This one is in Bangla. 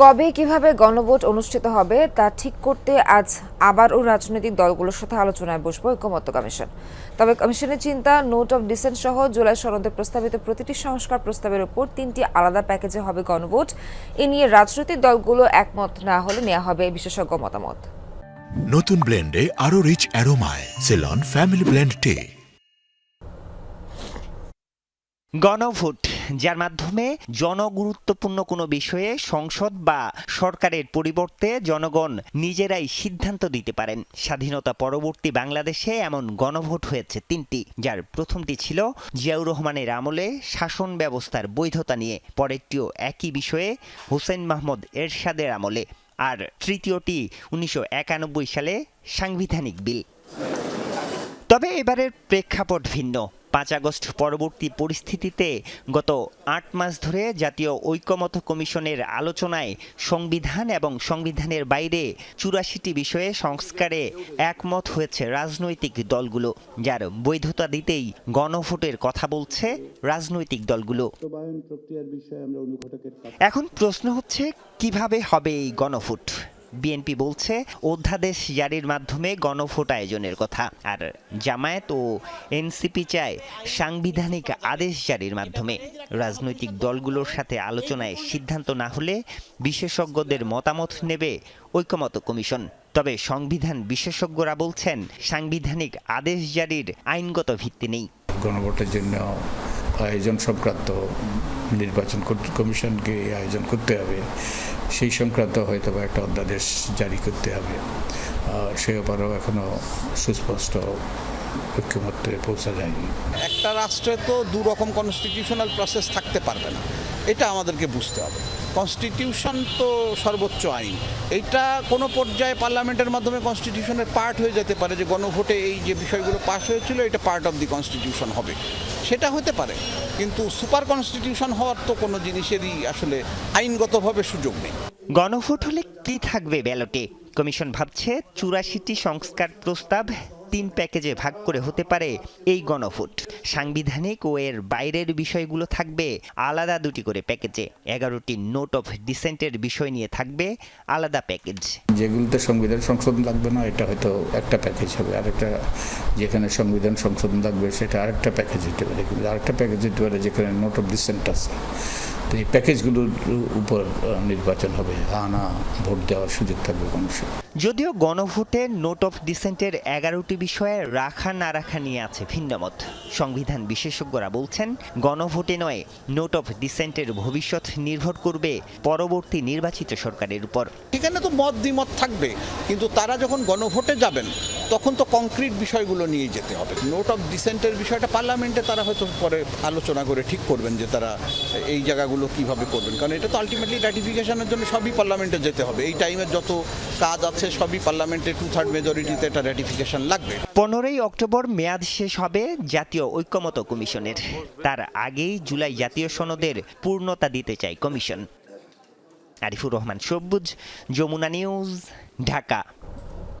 কবে কীভাবে গণভোট অনুষ্ঠিত হবে তা ঠিক করতে আজ আবারও রাজনৈতিক দলগুলোর সাথে আলোচনায় বসবে ঐক্যমত্য কমিশন। তবে কমিশনের চিন্তা নোট অফ ডিসেন্ট সহ জুলাই সনদে প্রস্তাবিত প্রতিটি সংস্কার প্রস্তাবের উপর তিনটি আলাদা প্যাকেজে হবে গণভোট। এ নিয়ে রাজনৈতিক দলগুলো একমত না হলে নেওয়া হবে বিশেষজ্ঞ মতামত। নতুন ব্লেন্ডে আরও রিচ অ্যারোমায় সেলন ফ্যামিলি ব্লেন্ড টে। গণভোট। যার মাধ্যমে জনগুরুত্বপূর্ণ কোনো বিষয়ে সংসদ বা সরকারের পরিবর্তে জনগণ নিজেরাই সিদ্ধান্ত দিতে পারেন। স্বাধীনতা পরবর্তী বাংলাদেশে এমন গণভোট হয়েছে তিনটি, যার প্রথমটি ছিল জিয়াউর রহমানের আমলে শাসন ব্যবস্থার বৈধতা নিয়ে, পরেরটিও একই বিষয়ে হোসেন মাহমুদ এরশাদের আমলে, আর তৃতীয়টি উনিশশো একানব্বই সালে সাংবিধানিক বিল। তবে এবারের প্রেক্ষাপট ভিন্ন। পাঁচ আগস্ট পরবর্তী পরিস্থিতিতে গত আট মাস ধরে জাতীয় ঐকমত্য কমিশনের আলোচনায় সংবিধান এবং সংবিধানের বাইরে চুরাশিটি বিষয়ে সংস্কারে একমত হয়েছে রাজনৈতিক দলগুলো যার বৈধতা দিতেই গণভোটের কথা বলছে রাজনৈতিক দলগুলো। এখন প্রশ্ন হচ্ছে কীভাবে হবে এই গণভোট? বিএনপি বলছে, অধ্যাদেশ জারির মাধ্যমে গণভোট আয়োজনের কথা। আর জামায়াত ও এনসিপি চায় সাংবিধানিক আদেশ জারির মাধ্যমে। রাজনৈতিক দলগুলোর সাথে আলোচনায় সিদ্ধান্ত না হলে বিশেষজ্ঞদের মতামত নেবে ঐকমত্য কমিশন। তবে সংবিধান বিশেষজ্ঞরা বলছেন, সাংবিধানিক আদেশ জারির আইনগত ভিত্তি নেই। গণভোটের জন্য আয়োজন সংক্রান্ত নির্বাচন কমিশনকে আয়োজন করতে হবে। সেই সংক্রান্ত হয়তো বা একটা অধ্যাদেশ জারি করতে হবে। সে ব্যাপারেও এখনও সুস্পষ্ট ঐক্যমত্যে পৌঁছা যায়নি। একটা রাষ্ট্রে তো দু রকম কনস্টিটিউশনাল প্রসেস থাকতে পারবে না। এটা আমাদেরকে বুঝতে হবে। কনস্টিটিউশন তো সর্বোচ্চ আইন। এইটা কোনো পর্যায়ে পার্লামেন্টের মাধ্যমে কনস্টিটিউশনের পার্ট হয়ে যেতে পারে যে গণভোটে এই যে বিষয়গুলো পাস হয়েছিল, এটা পার্ট অফ দি কনস্টিটিউশন হবে। সেটা হতে পারে, কিন্তু সুপার কনস্টিটিউশন হওয়ার তো কোনো জিনিসেরই আসলে আইনগতভাবে সুযোগ নেই। গণভোট হলে কি থাকবে ব্যালটে? কমিশন ভাবছে চুরাশিটি সংস্কার প্রস্তাব তিন প্যাকেজে ভাগ করে হতে পারে এই গণভোট। সাংবিধানিক ও এর বাইরের বিষয়গুলো থাকবে আলাদা দুটি করে প্যাকেজে। এগারোটি নোট অফ ডিসেন্টের বিষয় নিয়ে থাকবে আলাদা প্যাকেজ। যেগুলোতে সংবিধান সংশোধন লাগবে না, এটা হয়তো একটা প্যাকেজ হবে। আরেকটা যেখানে সংবিধান সংশোধন লাগবে, সেটা আরেকটা প্যাকেজ হতে পারে। কিন্তু আরেকটা প্যাকেজ হতে পারে যেখানে নোট অফ ডিসেন্ট আছে। তো এই প্যাকেজগুলোর উপর নির্বাচন হবে। আনা ভোট দেওয়ার সুযোগ থাকবে মানুষের। যদিও গণভোটে নোট অফ ডিসেন্টের এগারোটি বিষয়ে রাখা না রাখা নিয়ে আছে ভিন্নমত। সংবিধান বিশেষজ্ঞরা বলছেন গণভোটে নয় নোট অফ ডিসেন্টের ভবিষ্যৎ নির্ভর করবে পরবর্তী নির্বাচিত সরকারের উপর। এখানে তো মত দ্বিমত থাকবে কিন্তু তারা যখন গণভোটে যাবেন তখন তো কংক্রিট বিষয়গুলো নিয়ে যেতে হবে। নোট অফ ডিসেন্টের বিষয়টা পার্লামেন্টে তারা হয়তো পরে আলোচনা করে ঠিক করবেন যে তারা এই জায়গাগুলো কীভাবে করবেন। কারণ এটা তো আলটিমেটলি র্যাটিফিকেশনের জন্য সবই পার্লামেন্টে যেতে হবে। এই টাইমের যত কাজ আছে সবই পার্লামেন্টে টু থার্ড মেজরিটিতে এটা র্যাটিফিকেশন লাগবে। পনেরোই অক্টোবর মেয়াদ শেষ হবে জাতীয় ঐক্যমত কমিশনের। তার আগেই জুলাই জাতীয় সনদের পূর্ণতা দিতে চায় কমিশন। আরিফুর রহমান সবুজ, যমুনা নিউজ, ঢাকা।